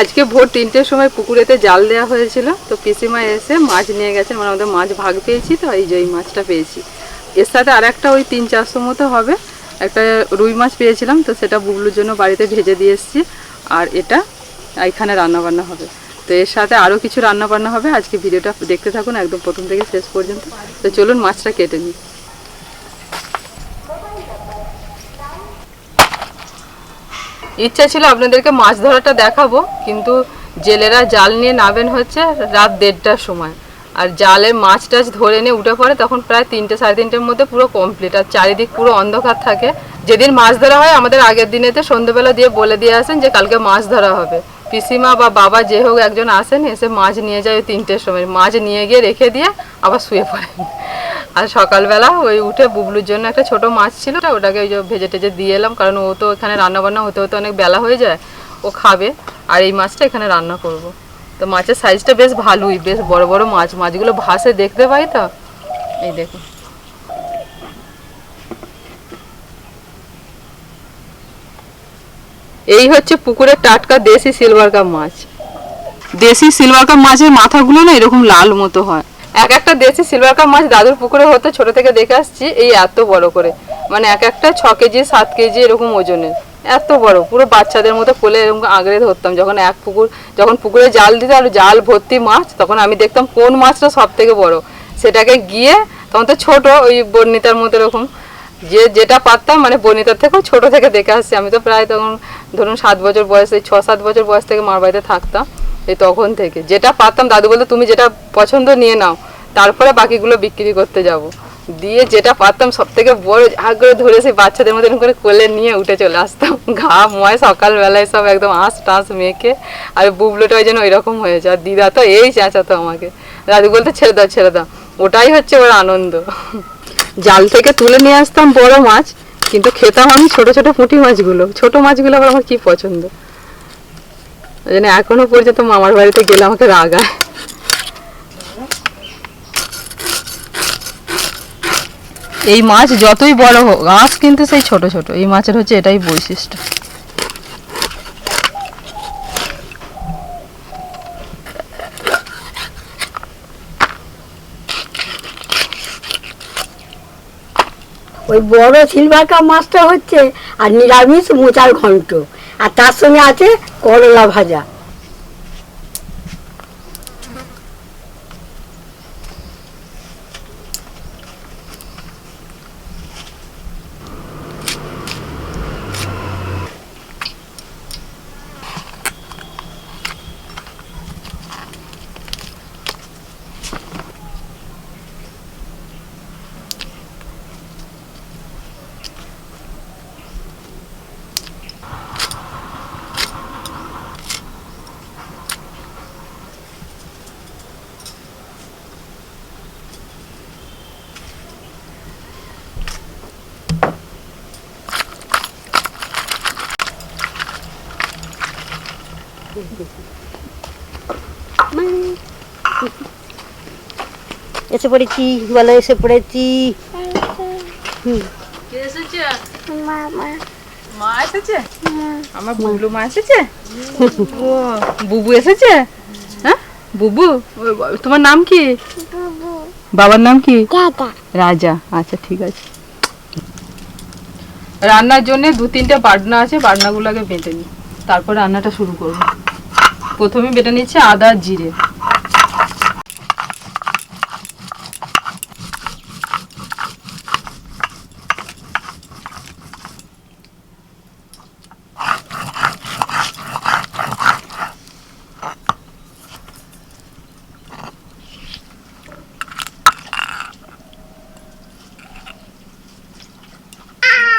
আজকে ভোর তিনটের সময় পুকুরেতে জাল দেওয়া হয়েছিল, তো পিসিমা এসে মাছ নিয়ে গেছেন মানে আমাদের মাছ ভাগ পেয়েছি তো, এই যে এই মাছটা পেয়েছি। এর সাথে আর একটা ওই তিন চারশো মতো হবে, একটা রুই মাছ পেয়েছিলাম, তো সেটা বুবলুর জন্য বাড়িতে ভেজে দিয়ে এসেছি, আর এটা এখানে রান্না বান্না হবে। তো এর সাথে আরও কিছু রান্না বান্না হবে, আজকে ভিডিওটা দেখতে থাকুন, একদম প্রথম থেকে শেষ পর্যন্ত। তো চলুন মাছটা কেটে নিই। ইচ্ছা ছিল আপনাদেরকে মাছ ধরাটা দেখাবো, কিন্তু জেলেরা জাল নিয়ে নাবেন হচ্ছে রাত দেড়টার সময়। আর জালে মাছ টাছ ধরে নিয়ে উঠে পড়ে, তখন প্রায় তিনটে সাড়ে তিনটের মধ্যে পুরো কমপ্লিট আর চারিদিক পুরো অন্ধকার থাকে। যেদিন মাছ ধরা হয়, আমাদের আগের দিনেতে সন্ধ্যেবেলা দিয়ে বলে দিয়ে আসেন যে কালকে মাছ ধরা হবে। পিসিমা বা বাবা যে হোক একজন আসেন, এসে মাছ নিয়ে যায় তিনটের সময়। মাছ নিয়ে গিয়ে রেখে দিয়ে আবার শুয়ে পড়েন। আর সকালবেলা ওই উঠে বুবলুর জন্য একটা ছোট মাছ ছিল ওটাকে ওই যে ভেজে টেজে দিয়ে এলাম, কারণ ও তো এখানে রান্না বান্না হতে হতে অনেক বেলা হয়ে যায়, ও খাবে, আর এই মাছটা এখানে রান্না করব। তো মাছের সাইজটা বেশ ভালোই, বেশ বড় বড় মাছ, মাছগুলো ভাসে দেখতে পাই তো? এই দেখুন। এই হচ্ছে পুকুরের টাটকা দেশি সিলভার কাপ মাছ। দেশি সিলভার কাপ মাছের মাথাগুলো না এরকম লাল মতো হয়। এক একটা দেশি সিলভার কাপ মাছ দাদুর পুকুরে হতো, ছোট থেকে দেখে আসছি, এই এত বড় করে। মানে এক একটা ছ কেজি, সাত কেজি এরকম ওজনের। এত বড়, পুরো বাচ্চাদের মতো কোলে এরকম আগড়ে ধরতাম। যখন এক পুকুর, যখন পুকুরে জাল দিত আর জাল ভর্তি মাছ, তখন আমি দেখতাম কোন মাছটা সব থেকে বড়। সেটাকে গিয়ে, তখন তো ছোট, ওই বর্ণিতার মতো এরকম। যে, যেটা পারতাম মানে বনিতার থেকেও ছোট থেকে দেখে আসছি। আমি তো প্রায় তখন, ধরুন সাত বছর বয়সে, ছ, সাত বছর বয়স থেকে মার বাড়িতে থাকতাম। এই তখন থেকে। যেটা পারতাম, দাদু বলতো, তুমি যেটা পছন্দ নিয়ে নাও, তারপরে বাকিগুলো বিক্রি করতে যাব। দিয়ে যেটা পারতাম সব থেকে বড় আগ্রহ ধরে সেই বাচ্চাদের মধ্যে করে কোলে নিয়ে উঠে চলে আসতাম। ঘা ময় সকালবেলায় সব একদম আঁশ টাঁশ মেখে, আর বুবলোটা ওই জন্য ওই রকম হয়েছে আর দিদা তো এই চেঁচাতো আমাকে। দাদু বলতে, ছেড়ে দাও ছেড়ে দাও। ওটাই হচ্ছে ওর আনন্দ। জাল থেকে তুলে নিয়ে আসতাম বড় মাছ, কিন্তু খেতাম আমি ছোট ছোট পুঁটি মাছগুলো। ছোট মাছগুলো আবার আমার কি পছন্দ? ওই জন্য এখনও পর্যন্ত মামার বাড়িতে গেলে আমাকে রাগায় এই মাছ যতই বড় হোক মাছ কিন্তু সেই ছোট ছোট এই মাছের হচ্ছে এটাই বৈশিষ্ট্য। ওই বড় সিলভার কাপ মাছটা হচ্ছে আর নিরামিষ মোচার ঘন্ট। আর তার সঙ্গে আছে করলা ভাজা। এসে পড়েছি বলো এসে পড়েছি। মা এসেছে? আমার বুবলু মা এসেছে? বুবু এসেছে? হ্যাঁ? বুবু? তোমার নাম কি? বাবার নাম কি? রাজা। আচ্ছা ঠিক আছে। রান্নার জন্য দু তিনটে বাটনা আছে বাটনাগুলোকে বেটে নিই তারপর রান্নাটা শুরু করব। প্রথমে বেটে নিচ্ছে আদা জিরে।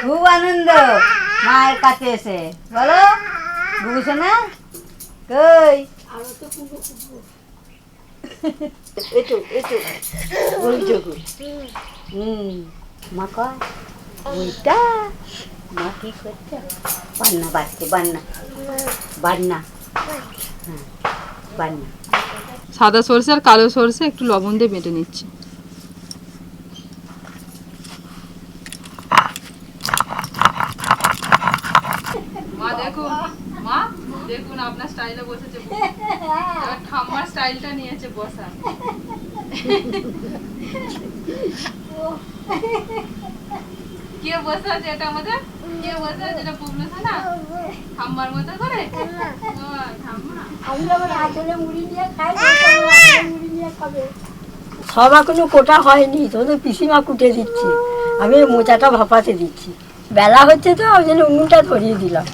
খুব আনন্দ। মায়ের কাছে এসে। বলো বুঝছ না? কই? মা কয় ওইটা? মা কি করছে? বান্না বাড়ছে বান্না। বান্না। হ্যাঁ বান্না। সাদা সর্ষে আর কালো সর্ষে একটু লবণ দিয়ে বেটে নিচ্ছি মা দেখুন মা দেখুন আপনার স্টাইল বসেছে ঠাম্মার স্টাইলটা নিয়েছে বসা। কে বসে আছে এটা আমাদের? কে বসে আছে? এটা পুবলু না ঠাম্মার মতো করে? সব এখনও কোটা হয়নি তোদের পিসিমা কুটে দিচ্ছি। আমি মোচাটা ভাপাতে দিচ্ছি। বেলা হচ্ছে তো ওই জন্য উনুনটা ধরিয়ে দিলাম।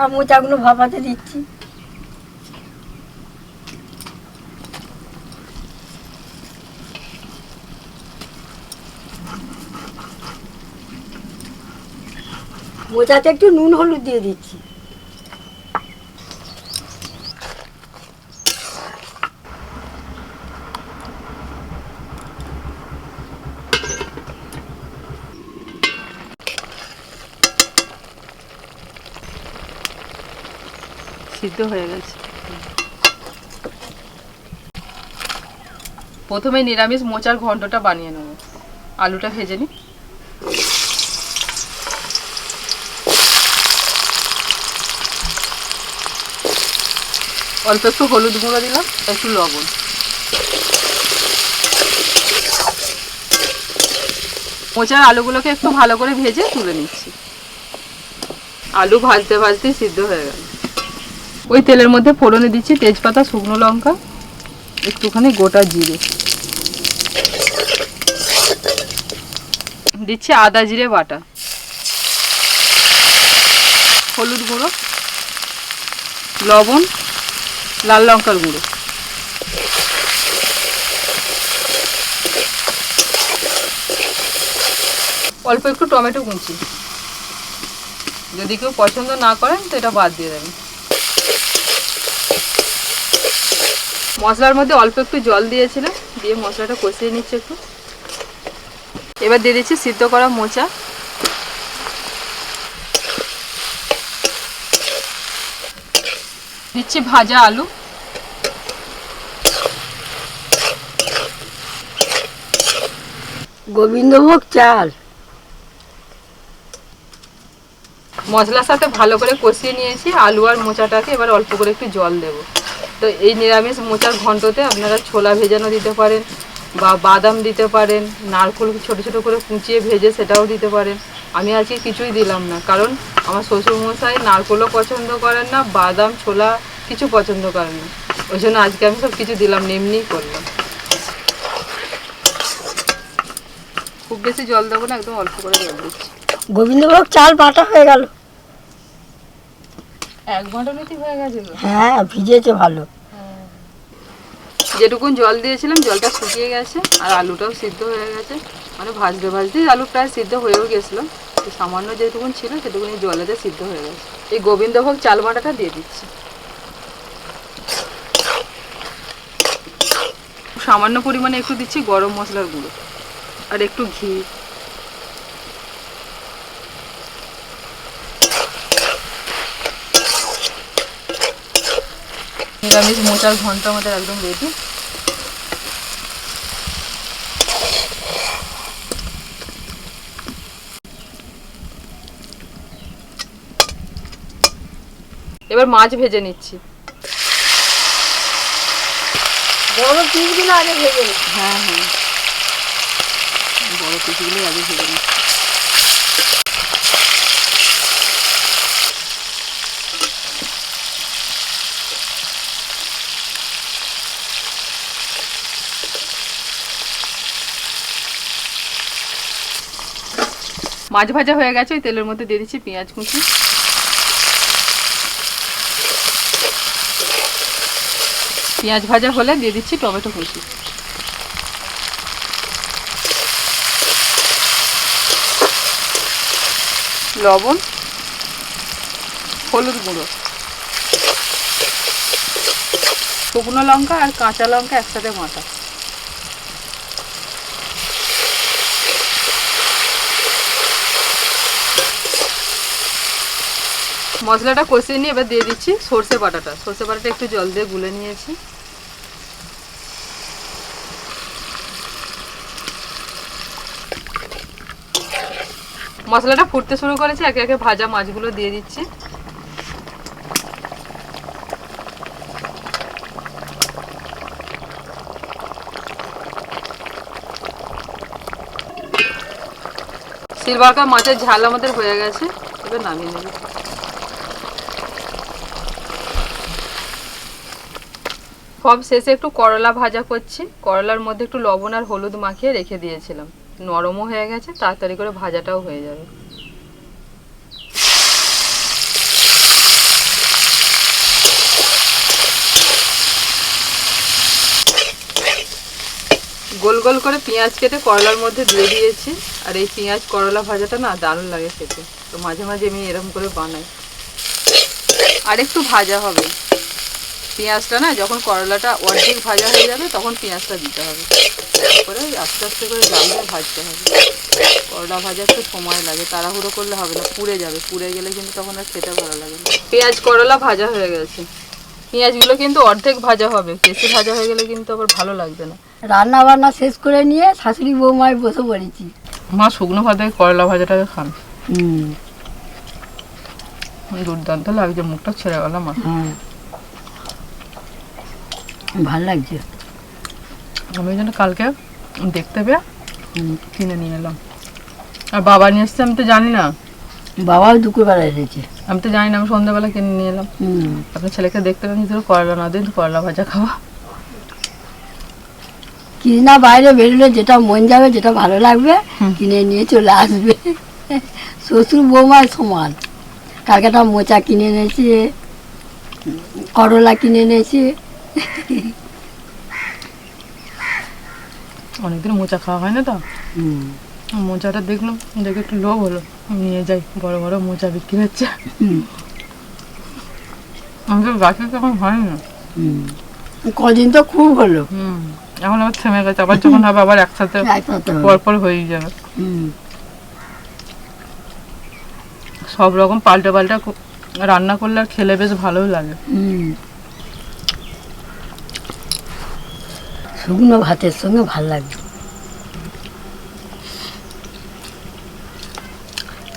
আর মোচাগুলো ভাপাতে দিচ্ছি। মোচাতে একটু নুন হলুদ দিয়ে দিচ্ছি। সিদ্ধ হয়ে গেছে। প্রথমে নিরামিষ মোচার ঘন্টটা বানিয়ে নেব। আলুটা ভেজে নি অল্প একটু হলুদ গুঁড়ো দিলাম, একটু লবণ। মোচার আলুগুলোকে একটু ভালো করে ভেজে তুলে নিচ্ছি। আলু ভাজতে ভাজতেই সিদ্ধ হয়ে গেল। ওই তেলের মধ্যে ফোড়নে দিচ্ছি তেজপাতা, শুকনো লঙ্কা, একটুখানি গোটা জিরে। দিচ্ছি আদা জিরে বাটা। হলুদ গুঁড়ো, লবণ লাল লঙ্কার গুঁড়ো। অল্প একটু টমেটো কুচি। যদি কেউ পছন্দ না করেন, তো এটা বাদ দিয়ে দেবেন। মশলার মধ্যে অল্প একটু জল দিয়েছিলাম, দিয়ে মশলাটা কষিয়ে নিচ্ছে একটু। এবার দিয়ে দিচ্ছি সিদ্ধ করা মোচা। দিচ্ছি ভাজা আলু। গোবিন্দভোগ চাল। মশলার সাথে ভালো করে কষিয়ে নিয়েছি। আলু আর মোচাটাকে এবার অল্প করে একটু জল দেব। তো এই নিরামিষ মোচার ঘন্টতে আপনারা ছোলা ভেজানো দিতে পারেন বা বাদাম দিতে পারেন নারকেল ছোট ছোট করে কুচিয়ে ভেজে সেটাও দিতে পারেন। আমি আজকে কিছুই দিলাম না কারণ আমার শ্বশুরমশাই নারকেলও পছন্দ করেন না বাদাম ছোলা কিছু পছন্দ করেন না। ওই জন্য আজকে আমি সব কিছু দিলাম এমনিই করলাম। খুব বেশি জল দেবো না একদম অল্প করে জল দিচ্ছি। গোবিন্দভোগ চাল বাটা হয়ে গেল। এক ঘণ্টা বেশি হয়ে গেছে হ্যাঁ ভিজেছে ভালো। যেটুকুন জল দিয়েছিলাম জলটা শুকিয়ে গেছে আর আলুটাও সিদ্ধ হয়ে গেছে। মানে ভাজতে ভাজতেই আলু প্রায় সিদ্ধ হয়েও গেছিল। সামান্য যেটুকুন ছিল সেটুকুন জলেতে সিদ্ধ হয়ে গেছে। এই গোবিন্দভোগ চাল বাটাটা দিয়ে দিচ্ছি। সামান্য পরিমাণে একটু দিচ্ছি গরম মশলার গুঁড়ো। আর একটু ঘি। নিরামিষ মোচার ঘণ্টা আমাদের একদম রেডি এবার মাছ ভেজে নিচ্ছি। বড় আগে ভেজে নে। হ্যাঁ হ্যাঁ। বড় আগে ভেজে নিচ্ছি মাছ ভাজা হয়ে গেছে, ওই তেলের মধ্যে দিয়ে দিচ্ছি পেঁয়াজ কুচি। পেঁয়াজ ভাজা হলে দিয়ে দিচ্ছি টমেটো কুচি। লবণ, হলুদ গুঁড়ো। শুকনো লঙ্কা আর কাঁচা লঙ্কা একসাথে মাথা মশলাটা কষিয়ে নিয়ে এবার দিয়ে দিচ্ছি সর্ষে বাটাটা। সর্ষে বাটাটা একটু জল দিয়ে গুলে নিয়েছি। মশলাটা ফুটতে শুরু করেছে, একে একে ভাজা মাছগুলো দিয়ে দিচ্ছি। সিলভারকা মাছের ঝাল আমাদের হয়ে গেছে, এবার নামিয়ে নেব। সব শেষে একটু করলা ভাজা করছি, করলার মধ্যে একটু লবণ আর হলুদ মাখিয়ে রেখে দিয়েছিলাম। নরমও হয়ে গেছে, তাড়াতাড়ি করে ভাজাটাও হয়ে যাবে। গোল গোল করে পেঁয়াজ কেটে করলার মধ্যে দিয়ে দিয়েছি। আর এই পেঁয়াজ করলা ভাজাটা না দারুণ লাগে খেতে। তো মাঝে মাঝে আমি এরকম করে বানাই। আর একটু ভাজা হবে। পেঁয়াজটা না যখন করলাটা অর্ধেক ভাজা হয়ে যাবে তখন পেঁয়াজটা দিতে হবে। তারপরে আস্তে আস্তে করে জাল দিয়ে ভাজতে হবে। করলা ভাজা একটু সময় লাগে তাড়াহুড়ো করলে হবে না পুড়ে যাবে। পুড়ে গেলে কিন্তু তখন আর খেতে ভালো লাগে না। পেঁয়াজ করলা ভাজা হয়ে গেছে। পেঁয়াজগুলো কিন্তু অর্ধেক ভাজা হবে বেশি ভাজা হয়ে গেলে কিন্তু আবার ভালো লাগবে না। রান্না বান্না শেষ করে নিয়ে শাশুড়ি বৌমায় বসে পড়েছি। মা শুকনো ভাতে করলা ভাজাটাকে খান। হুম। দুর্দান্ত লাগছে মুখটা ছেড়ে গেল মা ভালো লাগছে। আমি ওই জন্য কালকে দেখতে পেয়ে কিনে নিয়ে এলাম। আর বাবা নিয়ে এসছে আমি তো জানি না। বাবাও দুপুরবেলা এসেছে। আমি তো জানি না আমি সন্ধ্যাবেলা কিনে নিয়ে এলাম। আপনার ছেলেকে দেখতে পেলাম কিন্তু করলা না দিন করলা ভাজা খাওয়া। কিনা বাইরে বেরোলে যেটা মন যাবে যেটা ভালো লাগবে কিনে নিয়ে চলে আসবে। শ্বশুর বৌমার সমান। কালকে একটা মোচা কিনে এনেছে করলা কিনে এনেছে। অনেকদিন মোচা খাওয়া হয় না তো মোচাটা দেখলাম দেখে একটু লোভ হলো। নিয়ে যাই বড় বড় মোচা বিক্রি হচ্ছে। আমাদের গাছে তখন হয় না কদিন তো খুব হলো। এখন আবার থেমে গেছে আবার যখন হবে আবার একসাথে একসাথে হলো। পর পর হয়ে যাবে। সব রকম পাল্টা পাল্টা রান্না করলে আর খেলে বেশ ভালোই লাগে। শুকনো ভাতের সঙ্গে ভালো লাগবে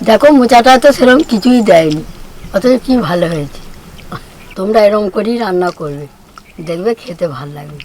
দেখো, মোচাটা তো সেরকম কিছুই দেয়নি, অথচ কি ভালো হয়েছে। তোমরা এরকম করেই রান্না করবে, দেখবে খেতে ভালো লাগবে।